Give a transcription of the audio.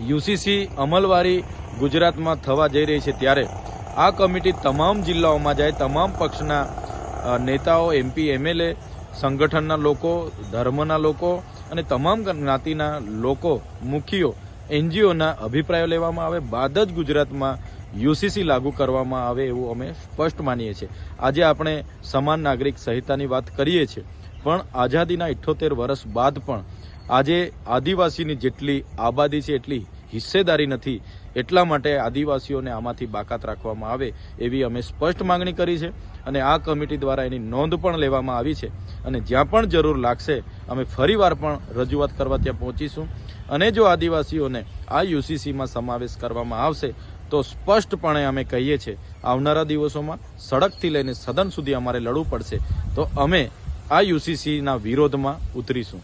UCC અમલવારી ગુજરાતમાં થવા જઈ રહી છે ત્યારે આ કમિટી તમામ જિલ્લાઓમાં જાય, તમામ પક્ષના નેતાઓ એમપી એમએલએ સંગઠનના લોકો, ધર્મના લોકો અને તમામ જ્ઞાતિના લોકો, મુખીઓ, એનજીઓના અભિપ્રાયો લેવામાં આવે, બાદ જ ગુજરાતમાં યુસીસી લાગુ કરવામાં આવે એવું અમે સ્પષ્ટ માનીએ છીએ. આજે આપણે સમાન નાગરિક સંહિતાની વાત કરીએ છીએ, પણ આઝાદીના ઇઠ્ઠોતેર વર્ષ બાદ પણ આજે આદિવાસીની જેટલી આબાદી છે, એટલી હિસ્સેદારી નથી, એટલા માટે આદિવાસીઓને આમાંથી બાકાત રાખવામાં આવે એવી અમે સ્પષ્ટ માંગણી કરી છે અને આ કમિટી દ્વારા એની નોંધ પણ લેવામાં આવી છે અને જ્યાં પણ જરૂર લાગશે અમે ફરીવાર પણ રજૂઆત કરવા ત્યાં પહોંચીશું. અને જો આદિવાસીઓને આ યુસીસીમાં સમાવેશ કરવામાં આવશે, તો સ્પષ્ટપણે અમે કહીએ છીએ, આવનારા દિવસોમાં સડકથી લઈને સદન સુધી અમારે લડવું પડશે. તો અમે આ યુસીસીના વિરોધમાં ઉતરીશું.